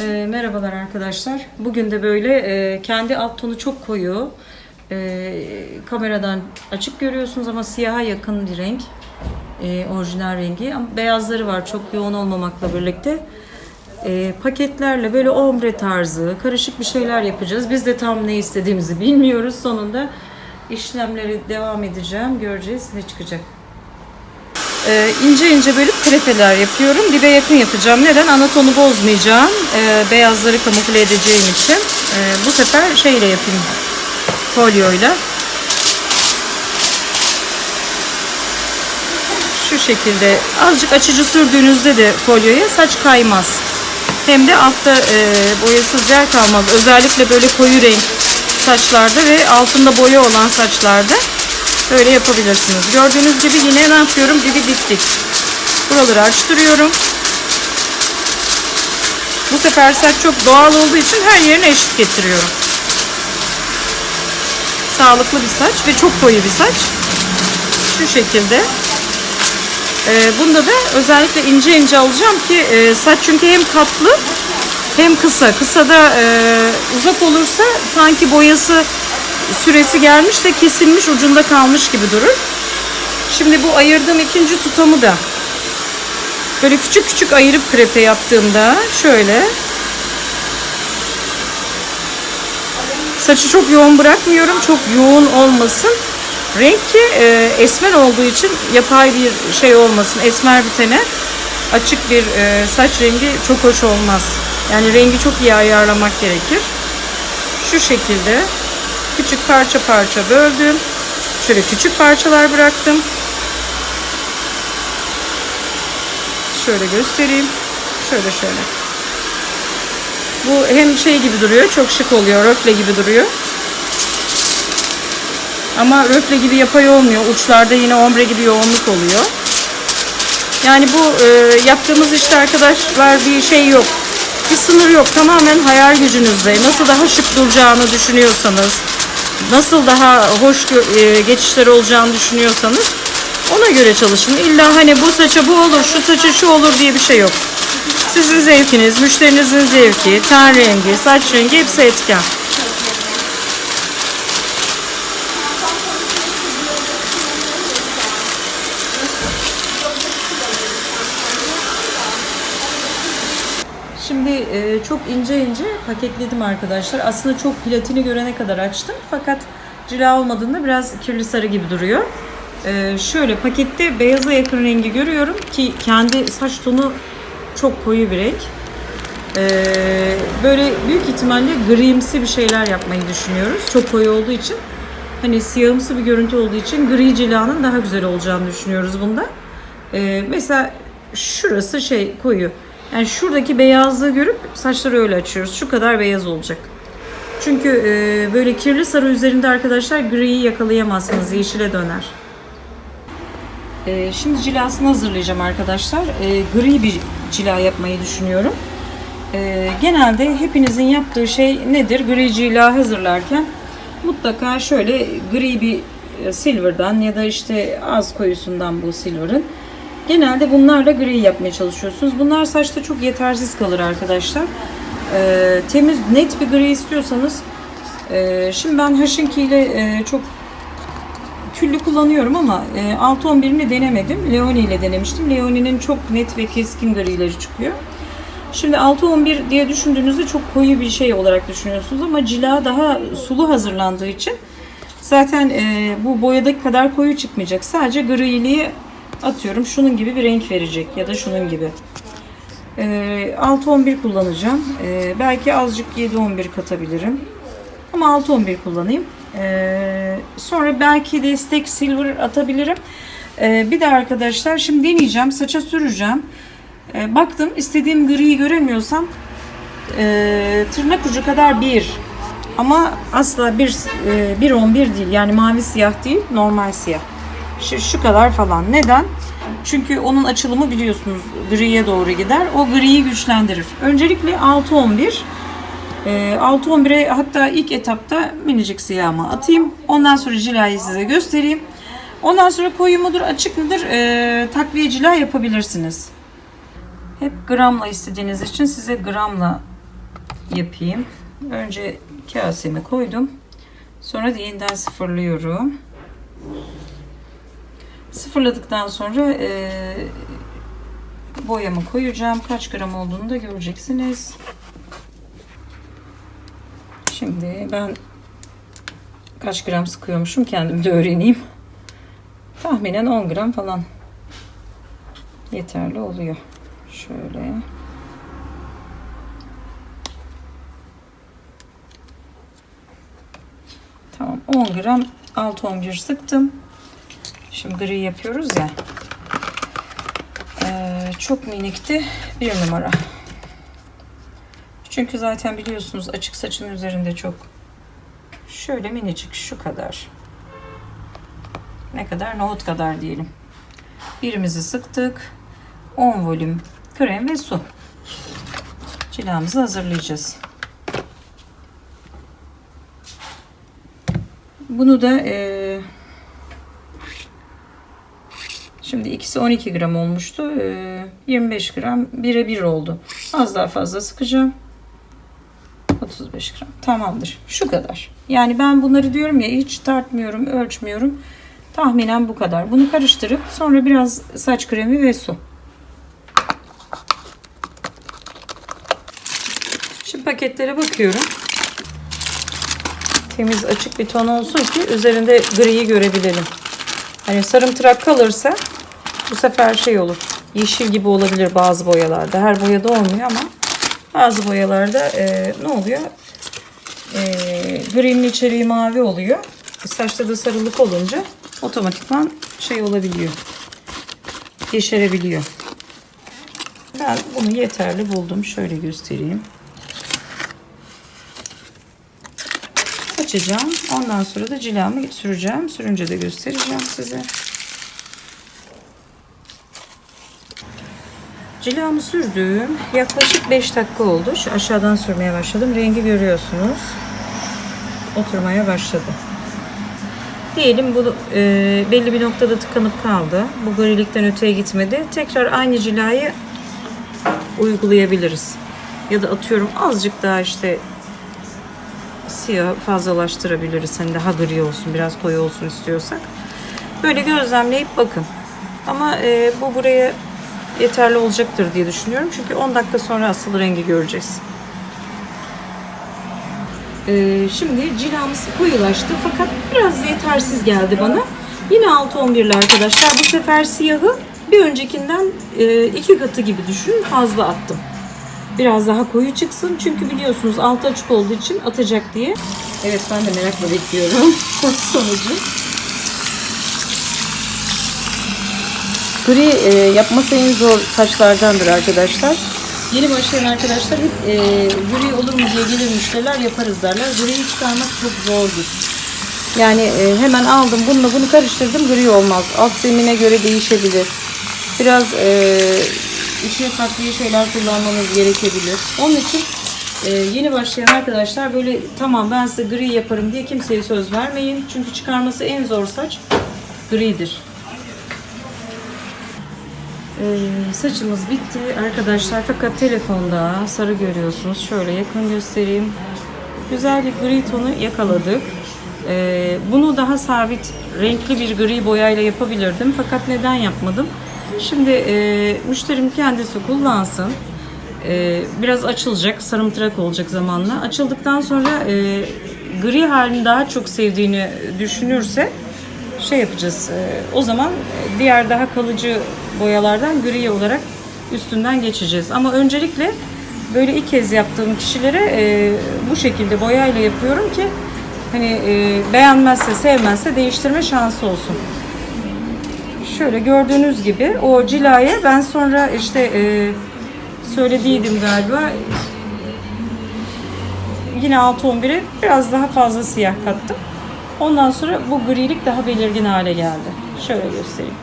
E, merhabalar arkadaşlar. Bugün de böyle e, kendi alt tonu çok koyu. E, kameradan açık görüyorsunuz ama siyaha yakın bir renk. E, orijinal rengi. Ama beyazları var çok yoğun olmamakla birlikte. E, paketlerle böyle ombre tarzı karışık bir şeyler yapacağız. Biz de tam ne istediğimizi bilmiyoruz. Sonunda işlemleri devam edeceğim. Göreceğiz ne çıkacak. Ee, ince ince bölüp krepeler yapıyorum. Dibe yakın yapacağım. Neden? Anatonu bozmayacağım. Ee, beyazları kamufle edeceğim için. Ee, bu sefer şeyle yapayım. Folyoyla. Şu şekilde azıcık açıcı sürdüğünüzde de folyoya saç kaymaz. Hem de altta e, boyasız yer kalmaz. Özellikle böyle koyu renk saçlarda ve altında boya olan saçlarda Böyle yapabilirsiniz. Gördüğünüz gibi yine ne yapıyorum? Dibi dik dik. Buraları açtırıyorum. Bu sefer saç çok doğal olduğu için her yerine eşit getiriyorum. Sağlıklı bir saç ve çok koyu bir saç. Şu şekilde. Ee, bunda da özellikle ince ince alacağım ki e, saç çünkü hem katlı hem kısa. Kısa da e, uzak olursa sanki boyası süresi gelmiş de kesilmiş ucunda kalmış gibi durur. Şimdi bu ayırdığım ikinci tutamı da böyle küçük küçük ayırıp krepe yaptığımda şöyle saçı çok yoğun bırakmıyorum. Çok yoğun olmasın. Renk ki e, esmer olduğu için yapay bir şey olmasın. Esmer bir tene açık bir e, saç rengi çok hoş olmaz. Yani rengi çok iyi ayarlamak gerekir. Şu şekilde küçük parça parça böldüm. Şöyle küçük parçalar bıraktım. Şöyle göstereyim. Şöyle şöyle. Bu hem şey gibi duruyor, çok şık oluyor, röfle gibi duruyor. Ama röfle gibi yapay olmuyor. Uçlarda yine ombre gibi yoğunluk oluyor. Yani bu e, yaptığımız işte arkadaşlar bir şey yok. Bir sınır yok. Tamamen hayal gücünüzle. Nasıl daha şık duracağını düşünüyorsanız, nasıl daha hoş e, geçişler olacağını düşünüyorsanız ona göre çalışın. İlla hani bu saça bu olur, şu saça şu olur diye bir şey yok. Sizin zevkiniz, müşterinizin zevki, ten rengi, saç rengi hepsi etken. Şimdi e, çok ince ince paketledim arkadaşlar. Aslında çok platini görene kadar açtım. Fakat cila olmadığında biraz kirli sarı gibi duruyor. E, şöyle pakette beyaza yakın rengi görüyorum ki kendi saç tonu çok koyu bir renk. E, böyle büyük ihtimalle grimsi bir şeyler yapmayı düşünüyoruz. Çok koyu olduğu için. Hani siyahımsı bir görüntü olduğu için gri cilanın daha güzel olacağını düşünüyoruz bunda. E, mesela şurası şey koyu. Yani şuradaki beyazlığı görüp saçları öyle açıyoruz. Şu kadar beyaz olacak. Çünkü e, böyle kirli sarı üzerinde arkadaşlar griyi yakalayamazsınız. Yeşile döner. E, şimdi cilasını hazırlayacağım arkadaşlar. E, gri bir cila yapmayı düşünüyorum. E, genelde hepinizin yaptığı şey nedir? Gri cila hazırlarken mutlaka şöyle gri bir e, silver'dan ya da işte az koyusundan bu silver'ın Genelde bunlarla gri yapmaya çalışıyorsunuz. Bunlar saçta çok yetersiz kalır arkadaşlar. Ee, temiz, net bir gri istiyorsanız e, şimdi ben Haşinki ile e, çok küllü kullanıyorum ama e, 611'ini denemedim. Leoni ile denemiştim. Leoni'nin çok net ve keskin grileri çıkıyor. Şimdi 611 diye düşündüğünüzde çok koyu bir şey olarak düşünüyorsunuz ama cila daha sulu hazırlandığı için zaten e, bu boyadaki kadar koyu çıkmayacak. Sadece griliği atıyorum şunun gibi bir renk verecek ya da şunun gibi. E, 6-11 kullanacağım. E, belki azıcık 7-11 katabilirim. Ama 6-11 kullanayım. E, sonra belki destek silver atabilirim. Bir de arkadaşlar şimdi deneyeceğim. Saça süreceğim. Baktım istediğim griyi göremiyorsam e, tırnak ucu kadar bir ama asla bir, e, bir 11 değil. Yani mavi siyah değil, normal siyah. Şu, şu kadar falan. Neden? Çünkü onun açılımı biliyorsunuz griye doğru gider. O griyi güçlendirir. Öncelikle 6-11. E, 6-11'e hatta ilk etapta minicik siyahımı atayım. Ondan sonra cilayı size göstereyim. Ondan sonra koyu mudur açık mıdır e, takviye cila yapabilirsiniz. Hep gramla istediğiniz için size gramla yapayım. Önce kasemi koydum. Sonra yeniden sıfırlıyorum. Sıfırladıktan sonra e, boyamı koyacağım. Kaç gram olduğunu da göreceksiniz. Şimdi ben kaç gram sıkıyormuşum kendim de öğreneyim. Tahminen 10 gram falan yeterli oluyor. Şöyle. Tamam 10 gram 6-11 sıktım. Şimdi gri yapıyoruz ya. Ee, çok minikti. Bir numara. Çünkü zaten biliyorsunuz açık saçın üzerinde çok şöyle minicik şu kadar. Ne kadar? Nohut kadar diyelim. Birimizi sıktık. 10 volüm krem ve su. Cilamızı hazırlayacağız. Bunu da eee Şimdi ikisi 12 gram olmuştu. Ee, 25 gram 1'e 1 oldu. Az daha fazla sıkacağım. 35 gram. Tamamdır. Şu kadar. Yani ben bunları diyorum ya hiç tartmıyorum, ölçmüyorum. Tahminen bu kadar. Bunu karıştırıp sonra biraz saç kremi ve su. Şimdi paketlere bakıyorum. Temiz açık bir ton olsun ki üzerinde griyi görebilelim. Hani sarımtırak kalırsa bu sefer şey olur. Yeşil gibi olabilir bazı boyalarda. Her boyada olmuyor ama bazı boyalarda e, ne oluyor? E, grinin içeriği mavi oluyor. Saçta da sarılık olunca otomatikman şey olabiliyor. Yeşerebiliyor. Ben bunu yeterli buldum. Şöyle göstereyim. Açacağım. Ondan sonra da cilamı süreceğim. Sürünce de göstereceğim size. Cilamı sürdüm. Yaklaşık 5 dakika oldu. Şu aşağıdan sürmeye başladım. Rengi görüyorsunuz. Oturmaya başladı. Diyelim bu e, belli bir noktada tıkanıp kaldı. Bu grilikten öteye gitmedi. Tekrar aynı cilayı uygulayabiliriz. Ya da atıyorum azıcık daha işte siyah fazlalaştırabiliriz. Hani daha gri olsun, biraz koyu olsun istiyorsak. Böyle gözlemleyip bakın. Ama e, bu buraya yeterli olacaktır diye düşünüyorum. Çünkü 10 dakika sonra asıl rengi göreceğiz. E, şimdi cilamız koyulaştı fakat biraz yetersiz geldi bana. Yine 6-11'li arkadaşlar. Bu sefer siyahı bir öncekinden e, iki katı gibi düşünün fazla attım. Biraz daha koyu çıksın. Çünkü biliyorsunuz altı açık olduğu için atacak diye. Evet ben de merakla bekliyorum sonucu. Gri e, yapması en zor saçlardandır arkadaşlar. Yeni başlayan arkadaşlar hep e, gri olur mu diye gelir müşteriler yaparız derler. Griyi çıkarmak çok zordur. Yani e, hemen aldım bununla bunu karıştırdım gri olmaz. Alt zemine göre değişebilir. Biraz e, içine takviye şeyler kullanmanız gerekebilir. Onun için e, yeni başlayan arkadaşlar böyle tamam ben size gri yaparım diye kimseye söz vermeyin. Çünkü çıkarması en zor saç gridir. Ee, saçımız bitti arkadaşlar fakat telefonda sarı görüyorsunuz. Şöyle yakın göstereyim. Güzel bir gri tonu yakaladık. Ee, bunu daha sabit renkli bir gri boyayla yapabilirdim fakat neden yapmadım? Şimdi e, müşterim kendisi kullansın. E, biraz açılacak, sarımtırak olacak zamanla. Açıldıktan sonra e, gri halini daha çok sevdiğini düşünürse şey yapacağız. E, o zaman diğer daha kalıcı boyalardan gri olarak üstünden geçeceğiz. Ama öncelikle böyle ilk kez yaptığım kişilere e, bu şekilde boyayla yapıyorum ki hani e, beğenmezse, sevmezse değiştirme şansı olsun. Şöyle gördüğünüz gibi o cilaya ben sonra işte e, söylediydim galiba yine 6-11'e biraz daha fazla siyah kattım. Ondan sonra bu grilik daha belirgin hale geldi. Şöyle göstereyim.